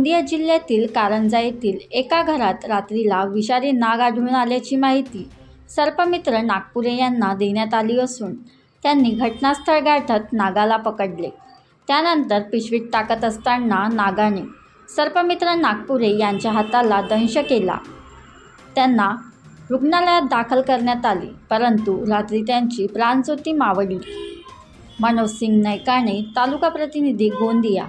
गोंदिया जिल्ह्यातील कारंजा येथील एका घरात रात्रीला विषारी नाग आढळून आल्याची माहिती सर्पमित्र नागपुरे यांना देण्यात आली असून त्यांनी घटनास्थळ गाठत नागाला पकडले. त्यानंतर पिशवीत टाकत असताना नागाने सर्पमित्र नागपुरे यांच्या हाताला दंश केला. त्यांना रुग्णालयात दाखल करण्यात आले परंतु रात्री त्यांची प्राणज्योती मावळली. मनोज सिंग नायकाने तालुका प्रतिनिधी गोंदिया.